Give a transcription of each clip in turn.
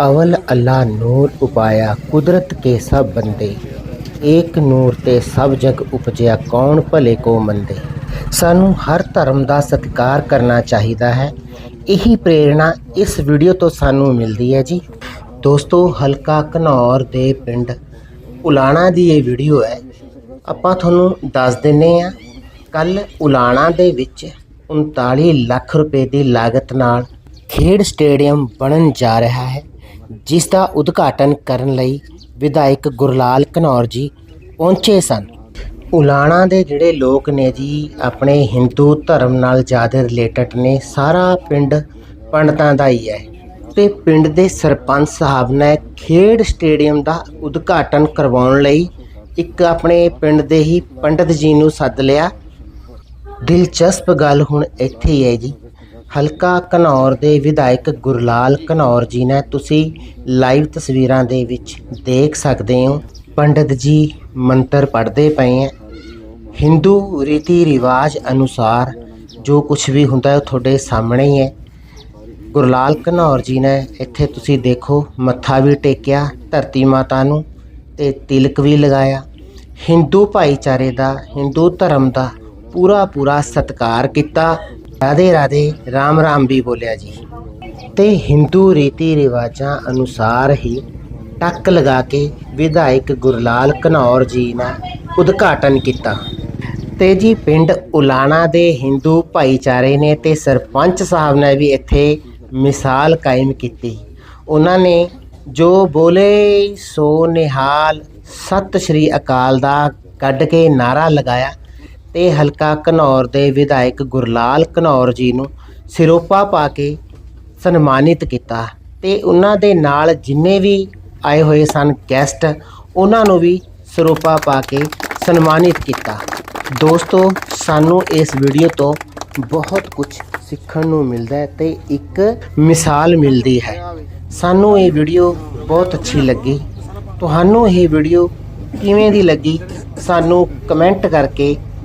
ਅਵਲ ਅੱਲਾ ਨੂਰ ਉਪਾਇਆ ਕੁਦਰਤ ਕੇ ਸਭ ਬੰਦੇ। ਏਕ ਨੂਰ ਤੇ ਸਭ ਜਗ ਉਪਜਿਆ ਕੌਣ ਭਲੇ ਕੋ ਮੰਦੇ। ਸਾਨੂੰ ਹਰ ਧਰਮ ਦਾ ਸਤਿਕਾਰ ਕਰਨਾ ਚਾਹੀਦਾ ਹੈ। ਇਹੀ ਪ੍ਰੇਰਣਾ ਇਸ ਵੀਡੀਓ ਤੋਂ ਸਾਨੂੰ ਮਿਲਦੀ ਹੈ ਜੀ। ਦੋਸਤੋ, ਹਲਕਾ ਘਨੌਰ ਦੇ ਪਿੰਡ ਉਲਾਣਾ ਦੀ ਇਹ ਵੀਡੀਓ ਹੈ। ਆਪਾਂ ਤੁਹਾਨੂੰ ਦੱਸ ਦਿੰਨੇ ਆ ਕੱਲ ਉਲਾਣਾ ਦੇ ਵਿੱਚ 39 ਲੱਖ ਰੁਪਏ ਦੀ ਲਾਗਤ ਨਾਲ ਖੇਡ ਸਟੇਡੀਅਮ ਬਣਨ ਜਾ ਰਿਹਾ ਹੈ। ਜਿਸ ਦਾ ਉਦਘਾਟਨ ਕਰਨ ਲਈ ਵਿਧਾਇਕ ਗੁਰਲਾਲ ਘਨੌਰ ਜੀ ਪਹੁੰਚੇ ਸਨ। ਉਲਾਣਾ ਦੇ ਜਿਹੜੇ ਲੋਕ ਨੇ ਜੀ, ਆਪਣੇ ਹਿੰਦੂ ਧਰਮ ਨਾਲ ਜ਼ਿਆਦਾ ਰਿਲੇਟਡ ਨੇ, ਸਾਰਾ ਪਿੰਡ ਪੰਡਤਾਂ ਦਾ ਹੀ ਹੈ। ਤੇ ਪਿੰਡ ਦੇ ਸਰਪੰਚ ਸਾਹਿਬ ਨੇ ਖੇਡ ਸਟੇਡੀਅਮ ਦਾ ਉਦਘਾਟਨ ਕਰਵਾਉਣ ਲਈ ਇੱਕ ਆਪਣੇ ਪਿੰਡ ਦੇ ਹੀ ਪੰਡਤ ਜੀ ਨੂੰ ਸੱਦ ਲਿਆ। ਦਿਲਚਸਪ ਗੱਲ ਹੁਣ ਇੱਥੇ ਹੀ ਹੈ ਜੀ। ਹਲਕਾ ਘਨੌਰ ਦੇ ਵਿਧਾਇਕ ਗੁਰਲਾਲ ਘਨੌਰ ਜੀ ਨੇ ਤੁਸੀਂ ਲਾਈਵ ਤਸਵੀਰਾਂ ਦੇ ਵਿੱਚ ਦੇਖ ਸਕਦੇ ਹੋ। ਪੰਡਤ ਜੀ ਮੰਤਰ ਪੜ੍ਹਦੇ ਪਏ ਹੈ। ਹਿੰਦੂ ਰੀਤੀ ਰਿਵਾਜ ਅਨੁਸਾਰ ਜੋ ਕੁਝ ਵੀ ਹੁੰਦਾ ਉਹ ਤੁਹਾਡੇ ਸਾਹਮਣੇ ਹੀ ਹੈ। ਗੁਰਲਾਲ ਘਨੌਰ ਜੀ ਨੇ ਇੱਥੇ ਤੁਸੀਂ ਦੇਖੋ ਮੱਥਾ ਵੀ ਟੇਕਿਆ, ਧਰਤੀ ਮਾਤਾ ਨੂੰ ਤੇ ਤਿਲਕ ਵੀ ਲਗਾਇਆ। ਹਿੰਦੂ ਭਾਈਚਾਰੇ ਦਾ, ਹਿੰਦੂ ਧਰਮ ਦਾ ਪੂਰਾ ਪੂਰਾ ਸਤਿਕਾਰ ਕੀਤਾ। ਰਾਧੇ ਰਾਧੇ, ਰਾਮ ਰਾਮ ਵੀ ਬੋਲਿਆ ਜੀ। ਤੇ ਹਿੰਦੂ ਰੀਤੀ ਰਿਵਾਜਾਂ ਅਨੁਸਾਰ ਹੀ ਟੱਕ ਲਗਾ ਕੇ ਵਿਧਾਇਕ ਗੁਰਲਾਲ ਘਨੌਰ ਜੀ ਨੇ ਉਦਘਾਟਨ ਕੀਤਾ। ਤੇ ਜੀ ਪਿੰਡ ਉਲਾਣਾ ਦੇ ਹਿੰਦੂ ਭਾਈਚਾਰੇ ਨੇ ਤੇ ਸਰਪੰਚ ਸਾਹਿਬ ਨੇ ਵੀ ਇੱਥੇ ਮਿਸਾਲ ਕਾਇਮ ਕੀਤੀ। ਉਹਨਾਂ ਨੇ ਜੋ ਬੋਲੇ, ਸੋ ਨਿਹਾਲ, ਸਤਿ ਸ਼੍ਰੀ ਅਕਾਲ ਦਾ ਕੱਢ ਕੇ ਨਾਰਾ ਲਗਾਇਆ। ਤੇ ਹਲਕਾ ਘਨੌਰ ਦੇ ਵਿਧਾਇਕ ਗੁਰਲਾਲ ਘਨੌਰ ਜੀ ਨੂੰ ਸਿਰੋਪਾ ਪਾ ਕੇ ਸਨਮਾਨਿਤ ਕੀਤਾ ਤੇ ਉਹਨਾਂ ਦੇ ਨਾਲ ਜਿੰਨੇ ਵੀ ਆਏ ਹੋਏ ਸਨ ਗੈਸਟ ਉਹਨਾਂ ਨੂੰ ਵੀ ਸਿਰੋਪਾ ਪਾ ਕੇ ਸਨਮਾਨਿਤ ਕੀਤਾ। ਦੋਸਤੋ, ਸਾਨੂੰ ਇਸ ਵੀਡੀਓ ਤੋਂ ਬਹੁਤ ਕੁਝ ਸਿੱਖਣ ਨੂੰ ਮਿਲਦਾ ਹੈ ਤੇ ਇੱਕ ਮਿਸਾਲ ਮਿਲਦੀ ਹੈ। ਸਾਨੂੰ ਇਹ ਵੀਡੀਓ ਬਹੁਤ ਅੱਛੀ ਲੱਗੀ। ਤੁਹਾਨੂੰ ਇਹ ਵੀਡੀਓ ਕਿਵੇਂ ਦੀ ਲੱਗੀ? ਸਾਨੂੰ ਕਮੈਂਟ ਕਰਕੇ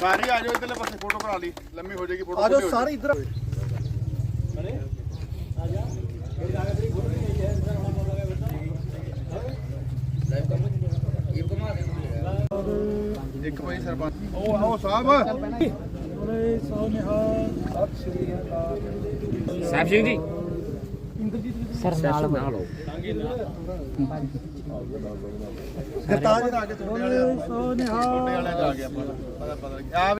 ਸਾਰੀ ਆ ਜਾਓ ਇਧਰਲੇ ਪਾਸੇ ਫੋਟੋ ਬਣਾ ਲਈ। ਲੰਮੀ ਹੋ ਜਾਏਗੀ ਫੋਟੋ ਆ ਜਾਓ ਸਾਰੇ ਇੱਧਰ। ਇੱਕ ਭਾਈ ਸਰਪੰਚ। ਉਹ ਆਓ ਸਾਹਿਬ। ਬੋਲੇ ਸੋ ਨਿਹਾਲ ਸਤਿ ਸ਼੍ਰੀ ਅਕਾਲ ਸਾਹਿਬ ਸਿੰਘ ਜੀ। ਗਰਤਾਜ ਬੋਲੇ। ਸੋ ਨਿਹਾਲ ਵਾਲੇ। ਚ ਆ ਗਿਆ ਪਤਾ ਪਤਾ ਆ